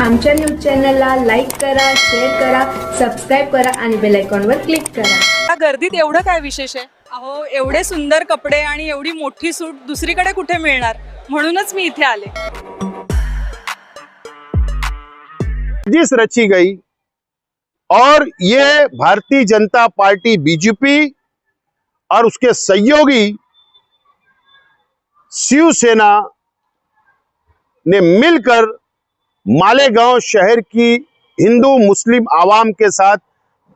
आमच्या न्यूज चॅनलला लाईक करा शेअर करा सबस्क्राईब करा आणि बेल आयकॉनवर क्लिक करा. या गर्दीत एवढं काय विशेष आहे? अहो एवढे सुंदर कपडे आणि एवढी मोठी सूट दुसरीकडे कुठे मिळणार? म्हणूनच मी इथे आले. जिस रची गई और ये भारतीय जनता पार्टी बीजेपी और उसके सहयोगी शिवसेना ने मिलकर मालेगांव शहर की हिंदू मुस्लिम आवाम के साथ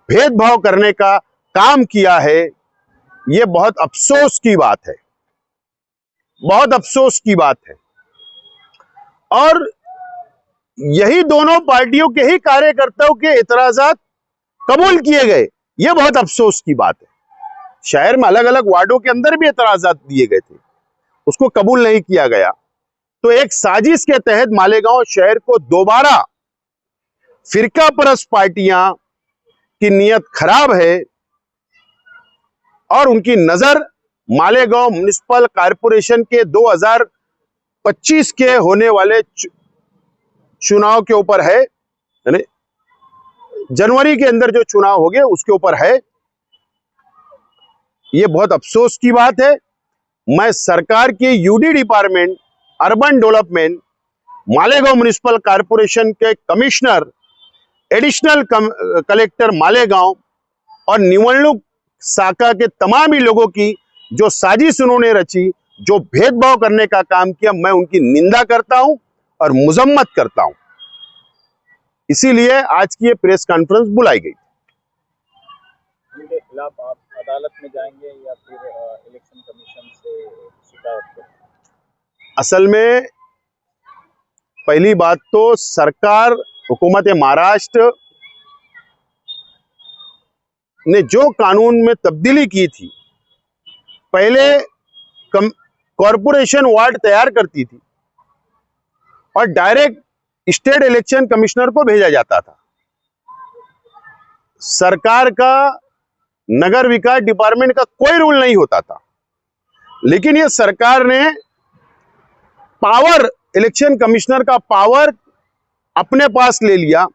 भेदभाव करने का काम किया है, ये बहुत अफसोस की बात है। बहुत अफसोस की बात है। और यही दोनों पार्टियों के ही कार्यकर्ताओं के इतराजात कबूल किए गए, ये बहुत अफसोस की बात है। शहर में अलग अलग वार्डों के अंदर भी इतराजात दिए गए थे, उसको कबूल नहीं किया गया। तो एक साजिश के तहत मालेगांव शहर को दोबारा फिरका परस्त पार्टियाँ की नीयत खराब है और उनकी नज़र मालेगांव म्युनिसिपल कारपोरेशन के 2025 के होने वाले चुनाव के ऊपर है, यानी जनवरी के अंदर जो चुनाव हो गए उसके ऊपर है। ये बहुत अफसोस की बात है। मैं सरकार की UD department urban development Malegaon municipal corporation के commissioner additional cum- collector Malegaon और निवडणूक शाखा के तमाम ही लोगों की जो साजिश उन्होंने रची, जो भेदभाव करने का काम किया, मैं उनकी निंदा करता हूँ और मुजम्मत करता हूँ। इसीलिए आज की ये प्रेस कॉन्फ्रेंस बुलाई गई। खिलाफ आप अदालत में जाएँगे या फिर इलेक्शन कमीशन से शिकायत करेंगे असल में पहली बात तो सरकार, हुकूमत महाराष्ट्र ने जो कानून में तब्दीली की थी, पहले कॉरपोरेशन वार्ड तैयार करती थी और डायरेक्ट स्टेट इलेक्शन कमिश्नर को भेजा जाता था। सरकार का, नगर विकास डिपार्टमेंट का कोई रूल नहीं होता था। लेकिन ये सरकार ने पावर इलेक्शन कमिश्नर का पावर अपने पास ले लिया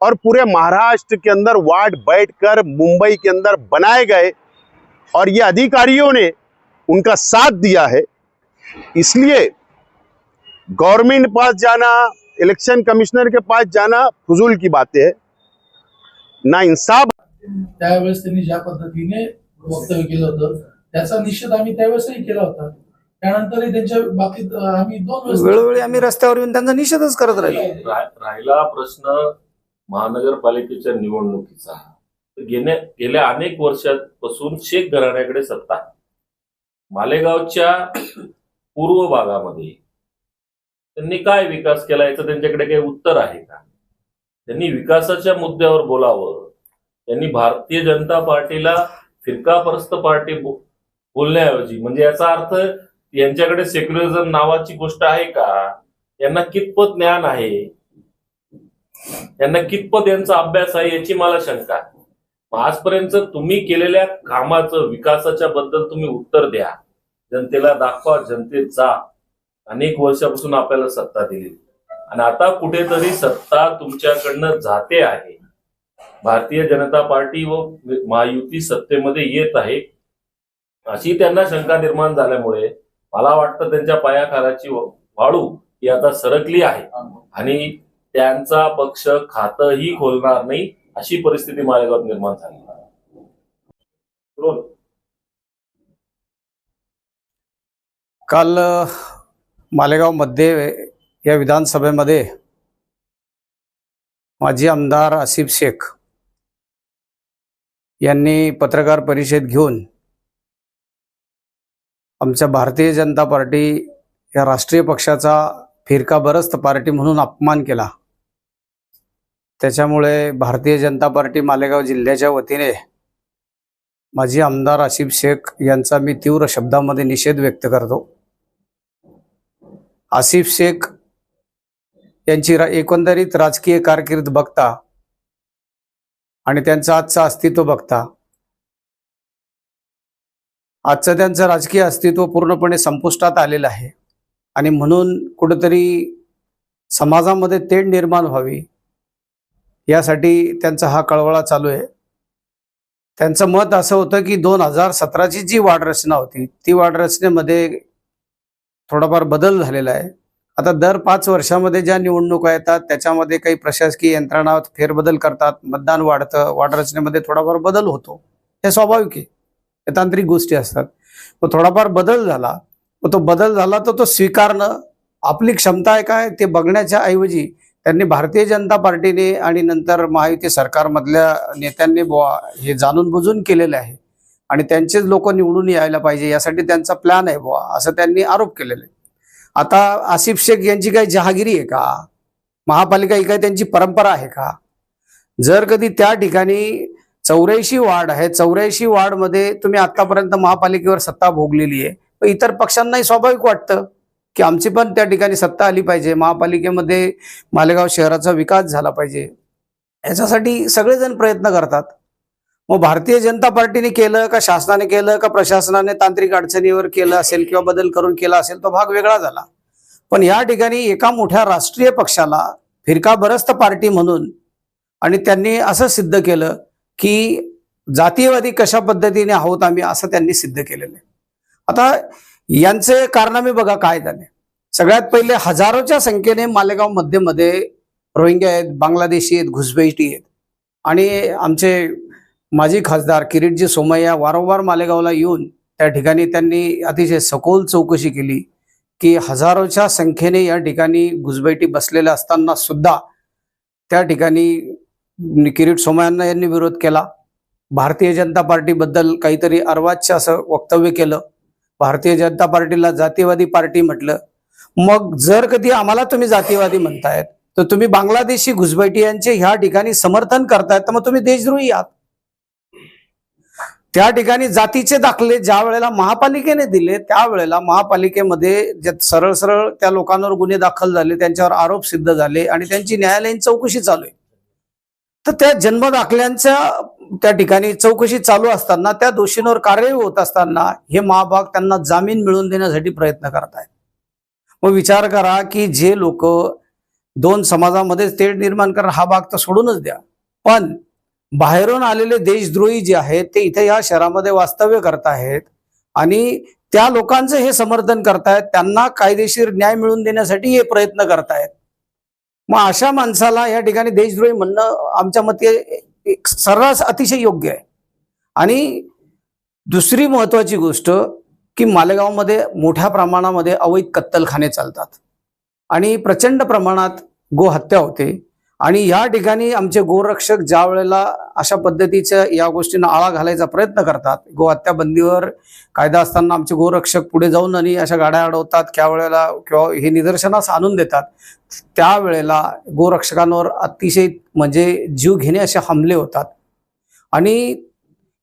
और पूरे महाराष्ट्र के अंदर वार्ड बैठकर मुंबई के अंदर बनाए गए और ये अधिकारियों ने उनका साथ दिया है। इसलिए गवर्नमेंट पास जाना इलेक्शन कमिश्नर के पास जाना फजूल की बातें है। ना इंसाफ त्यावेळेस त्यांनी ज्या पद्धतीने वक्तव्य निषेध त्यावेळेसही केला होता. त्यानंतरही त्यांच्या बाबतीत अं, आम्ही दोन वेळोवेळी आम्ही रस्त्यावर येऊन त्यांचा निषेधच करत राहिलो. राहिला प्रश्न महानगरपालिकेच्या निवडणुकीचा. गेल्या गेल्या अनेक वर्षांपासून शेख घराण्याकडे सत्ता. मालेगावच्या पूर्व भागामध्ये त्यांनी काय विकास केला याचं त्यांच्याकडे काही उत्तर आहे का? त्यांनी विकासाच्या मुद्द्यावर बोलावं. त्यांनी भारतीय जनता पार्टीला फिरकापरस्त पार्टी बोलण्याऐवजी म्हणजे याचा अर्थ यांच्याकडे सेक्युलरिझम नावाची गोष्ट आहे का? यांना कितपत ज्ञान आहे? यांना कितपत यांचा अभ्यास आहे याची मला शंका आजपर्यंत तुम्ही केलेल्या कामाचं विकासाच्या बद्दल तुम्ही उत्तर द्या. जनतेला दाखवा जनतेत जा. अनेक वर्षापासून आपल्याला सत्ता दिली. आणि आता कुठेतरी सत्ता तुमच्याकडनं जाते आहे. भारतीय जनता पार्टी व महायुती सत्तेमध्ये येत आहे. अशी त्यांना शंका निर्माण झाल्यामुळे मला वाटतं त्यांच्या पायाखालाची वाळू ही आता सरकली आहे. आणि त्यांचा पक्ष खातही खोलणार नाही अशी परिस्थिती मालेगावात निर्माण झाली. काल मालेगावमध्ये या विधानसभेमध्ये माजी आमदार आसिफ शेख यांनी पत्रकार परिषद घेऊन आमच्या भारतीय जनता पार्टी या राष्ट्रीय पक्षाचा फिरका बरस्त पार्टी म्हणून अपमान केला. त्याच्यामुळे भारतीय जनता पार्टी मालेगाव जिल्ह्याच्या वतीने माजी आमदार आसिफ शेख यांचा मी तीव्र शब्दामध्ये निषेध व्यक्त करतो. आसिफ शेख यांची रा एकंदरीत राजकीय कारकीर्द बघता आणि त्यांचं आजचं अस्तित्व बघता आजचं त्यांचं राजकीय अस्तित्व पूर्णपणे संपुष्टात आलेलं आहे. आणि म्हणून कुठंतरी समाजामध्ये तेढ निर्माण व्हावी यासाठी त्यांचा हा कळवळा चालू आहे. त्यांचं मत असं होतं की दोन हजार सतराची जी वाढरचना होती ती वाढरचनेमध्ये थोडाफार बदल झालेला आहे. आता दर पाच वर्षामध्ये ज्या निवडणुका येतात त्याच्यामध्ये काही प्रशासकीय यंत्रणा फेरबदल करतात मतदान वाढतं वाढरचनेमध्ये थोडाफार बदल होतो. हे स्वाभाविक आहे. तांत्रिक गोष्टी असतात. मग थोडाफार बदल झाला. मग तो बदल झाला तर तो स्वीकारणं. आपली क्षमता आहे काय ते बघण्याच्या ऐवजी त्यांनी भारतीय जनता पार्टीने आणि नंतर महायुती सरकारमधल्या नेत्यांनी बुवा हे जाणून बुजून केलेले आहे. आणि त्यांचेच लोक निवडून यायला पाहिजे यासाठी त्यांचा प्लॅन आहे बुवा असं त्यांनी आरोप केलेले आता आसिफ शेख यांची काही जहागिरी आहे का? महापालिका ही काही त्यांची परंपरा आहे का? जर कधी त्या ठिकाणी चौऱ्याऐंशी वार्ड आहे. चौऱ्याऐंशी वार्डमध्ये तुम्ही आतापर्यंत महापालिकेवर सत्ता भोगलेली आहे. पण इतर पक्षांनाही स्वाभाविक वाटतं की आमची पण त्या ठिकाणी सत्ता आली पाहिजे. महापालिकेमध्ये मालेगाव शहराचा विकास झाला पाहिजे. याच्यासाठी सगळेजण प्रयत्न करतात. मग भारतीय जनता पार्टीने केलं का शासनाने केलं का प्रशासनाने तांत्रिक अडचणीवर केलं असेल किंवा बदल करून केला असेल तो भाग वेगळा झाला. पण या ठिकाणी एका मोठ्या राष्ट्रीय पक्षाला फिरका बरस्त पार्टी म्हणून आणि त्यांनी असं सिद्ध केलं की जातीयवादी कशा पद्धतीने आहोत आम्ही असं त्यांनी सिद्ध केलेलं आहे. आता यांचे कारनामे बघा काय झाले. सगळ्यात पहिले हजारोच्या संख्येने मालेगाव मध्यमध्ये रोहिंग्या आहेत बांगलादेशी आहेत घुसबैठी आहेत. आणि आमचे माजी खासदार किरीटजी सोमय्या वारंवार मालेगावला येऊन त्या ठिकाणी त्यांनी अतिशय सखोल चौकशी केली की हजारोच्या संख्येने या ठिकाणी घुसबैठी बसलेल्या असताना सुद्धा त्या ठिकाणी किरीट सोमय्यांना यांनी विरोध केला. भारतीय जनता पार्टीबद्दल काहीतरी अर्वाच्य असं वक्तव्य केलं. भारतीय जनता पार्टीला जातीवादी पार्टी म्हटलं. मग जर कधी आम्हाला तुम्ही जातीवादी म्हणतायत तर तुम्ही बांगलादेशी घुसबैठियांचे ह्या ठिकाणी समर्थन करतायत तर मग तुम्ही देशद्रोही आहात. त्या ठिकाणी जातीचे दाखले ज्या वेळेला महापालिकेने दिले त्यावेळेला महापालिकेमध्ये जे सरळ सरळ त्या लोकांवर गुन्हे दाखल झाले त्यांच्यावर आरोप सिद्ध झाले आणि त्यांची न्यायालयीन चौकशी चालू आहे. तर त्या जन्म दाखल्यांच्या त्या ठिकाणी चौकशी चालू असताना त्या दोषींवर कार्यवाही होत असताना हे महाभाग त्यांना जामीन मिळवून देण्यासाठी प्रयत्न करतायत. मग विचार करा की जे लोक दोन समाजामध्ये तेढ निर्माण करणं हा भाग तर सोडूनच द्या. पण बाहेरून आलेले देशद्रोही जे आहेत ते इथे या शहरामध्ये वास्तव्य करत आहेत आणि त्या लोकांचं हे समर्थन करतायत त्यांना कायदेशीर न्याय मिळवून देण्यासाठी हे प्रयत्न करतायत. मग अशा माणसाला या ठिकाणी देशद्रोही म्हणणं आमच्या मते एक सर्रास अतिशय योग्य आहे. आणि दुसरी महत्वाची गोष्ट की मालेगावमध्ये मोठ्या प्रमाणामध्ये अवैध कत्तलखाने चालतात. आणि प्रचंड प्रमाणात गोहत्या होते. आणि या ठिकाणी आमचे गोरक्षक ज्या वेळेला अशा पद्धतीच्या या गोष्टींना आळा घालायचा प्रयत्न करतात गोहत्या बंदीवर कायदा असताना आमचे गोरक्षक पुढे जाऊन आणि अशा गाड्या अडवतात त्यावेळेला किंवा हे निदर्शनास आणून देतात त्यावेळेला गोरक्षकांवर अतिशय म्हणजे जीव घेणे असे हमले होतात. आणि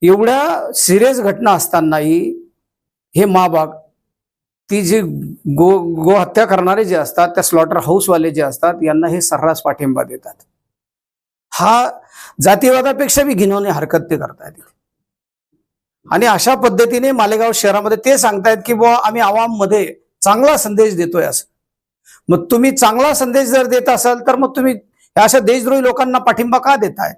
एवढ्या सिरियस घटना असतानाही हे महाभाग ती जी गो गो हत्या करणारे जे असतात त्या स्लॉटर हाऊसवाले जे असतात यांना हे सर्रास पाठिंबा देतात. हा जातीवादापेक्षा बी घिनवणे हरकत ते करतायत आणि अशा पद्धतीने मालेगाव शहरामध्ये ते सांगतायत की बुवा आम्ही आवाममध्ये चांगला संदेश देतोय असं. मग तुम्ही चांगला संदेश जर देत असाल तर मग तुम्ही अशा देशद्रोही लोकांना पाठिंबा का देताय?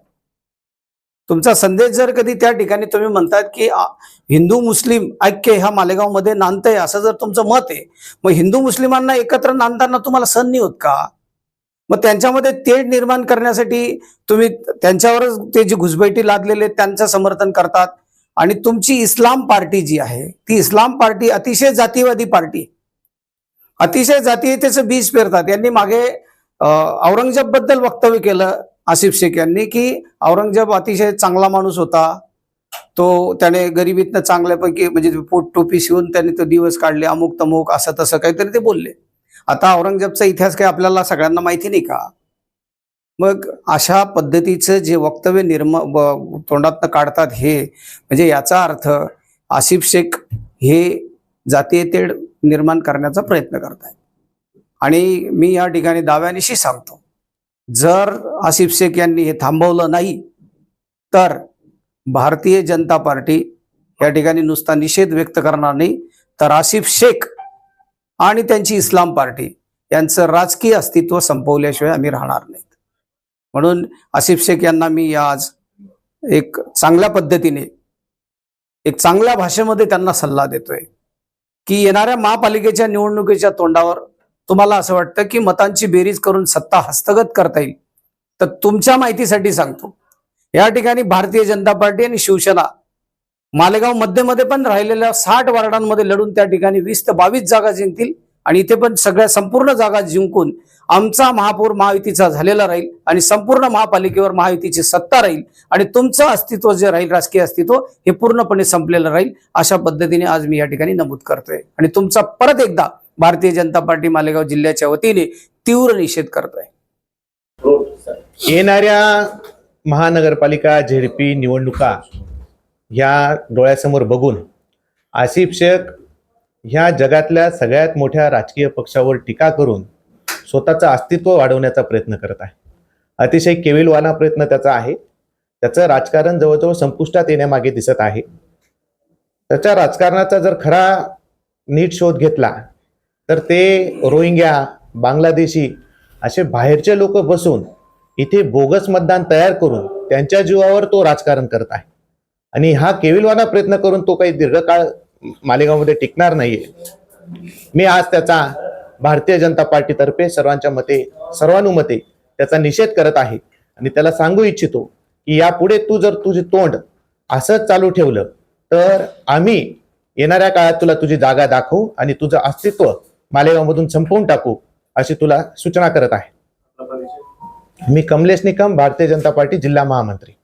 तुमचा संदेश जर कधी त्या ठिकाणी तुम्ही म्हणतात की हिंदू मुस्लिम ऐक्य ह्या मालेगावमध्ये नांदतंय असं जर तुमचं मत आहे मग हिंदू मुस्लिमांना एकत्र नांदताना तुम्हाला सण नाही होत का? मग त्यांच्यामध्ये तेढ निर्माण करण्यासाठी तुम्ही त्यांच्यावरच ते जी घुसबैठी लादलेले त्यांचं समर्थन करतात. आणि तुमची इस्लाम पार्टी जी आहे ती इस्लाम पार्टी अतिशय जातीवादी पार्टी. अतिशय जातीयतेचं बीज पेरतात. यांनी मागे औरंगजेबबद्दल वक्तव्य केलं. आसिफ शेख यांनी की औरंगजेब अतिशय चांगला माणूस होता. तो त्याने गरिबीतनं चांगल्यापैकी म्हणजे पोट टोपी शिवून त्यांनी तो दिवस काढले अमुक तमुक असं तसं काहीतरी ते बोलले. आता औरंगजेबचा इतिहास काही आपल्याला सगळ्यांना माहिती नाही का? मग अशा पद्धतीचं जे वक्तव्य निर्म ब- तोंडातनं काढतात हे म्हणजे याचा अर्थ आसिफ शेख हे जातीय तेढ निर्माण करण्याचा प्रयत्न करत आहेत आणि मी या ठिकाणी दाव्यानिशी सांगतो. जर आसिफ शेख यांनी हे थांबवलं नाही तर भारतीय जनता पार्टी या ठिकाणी नुसता निषेध व्यक्त करणार नाही. तर आसिफ शेख आणि त्यांची इस्लाम पार्टी यांचं राजकीय अस्तित्व संपवल्याशिवाय आम्ही राहणार नाहीत. म्हणून आसिफ शेख यांना मी आज एक चांगल्या पद्धतीने एक चांगल्या भाषेमध्ये त्यांना सल्ला देतोय की येणाऱ्या महापालिकेच्या निवडणुकीच्या तोंडावर तुम्हाला असं वाटतं की मतांची बेरीज करून सत्ता हस्तगत करता येईल? तर तुमच्या माहितीसाठी सांगतो. या ठिकाणी भारतीय जनता पार्टी आणि शिवसेना मालेगाव मध्यमध्ये पण राहिलेल्या साठ वार्डांमध्ये लढून त्या ठिकाणी वीस ते बावीस जागा जिंकतील आणि इथे पण सगळ्या संपूर्ण जागा जिंकून आमचा महापौर महायुतीचा झालेला राहील आणि संपूर्ण महापालिकेवर महायुतीची सत्ता राहील आणि तुमचं अस्तित्व जे राहील राजकीय अस्तित्व हे पूर्णपणे संपलेलं राहील. अशा पद्धतीने आज मी या ठिकाणी नमूद करतोय. आणि तुमचा परत एकदा भारतीय जनता पार्टी मालेगाव जिल्ह्याच्या वतीने तीव्र निषेध करतोय. येणाऱ्या महानगरपालिका झेडपी निवडणुका ह्या डोळ्यासमोर बघून आसिफ शेख ह्या जगातल्या सगळ्यात मोठ्या राजकीय पक्षावर टीका करून स्वतःचं अस्तित्व वाढवण्याचा प्रयत्न करत आहे. अतिशय केविलवाना प्रयत्न त्याचा आहे. त्याचं राजकारण जवळजवळ संपुष्टात येण्यामागे दिसत आहे. त्याच्या राजकारणाचा जर खरा नीट शोध घेतला तर ते रोहिंग्या बांगलादेशी असे बाहेरचे लोक बसून इथे बोगस मतदान तयार करून त्यांच्या जीवावर तो राजकारण करत आहे. आणि हा केविलवाना प्रयत्न करून तो काही दीर्घकाळ मालेगावमध्ये टिकणार नाहीये. मी आज त्याचा भारतीय जनता पार्टीतर्फे सर्वांच्या मते सर्वानुमते त्याचा निषेध करत आहे. आणि त्याला सांगू इच्छितो की यापुढे तू जर तुझे तोंड असंच चालू ठेवलं तर आम्ही येणाऱ्या काळात तुला तुझी जागा दाखवू आणि तुझं अस्तित्व मालेगावमधून संपवून टाकू अशी तुला सूचना करत आहे. मी कमलेश निकम भारतीय जनता पार्टी जिल्हा महामंत्री.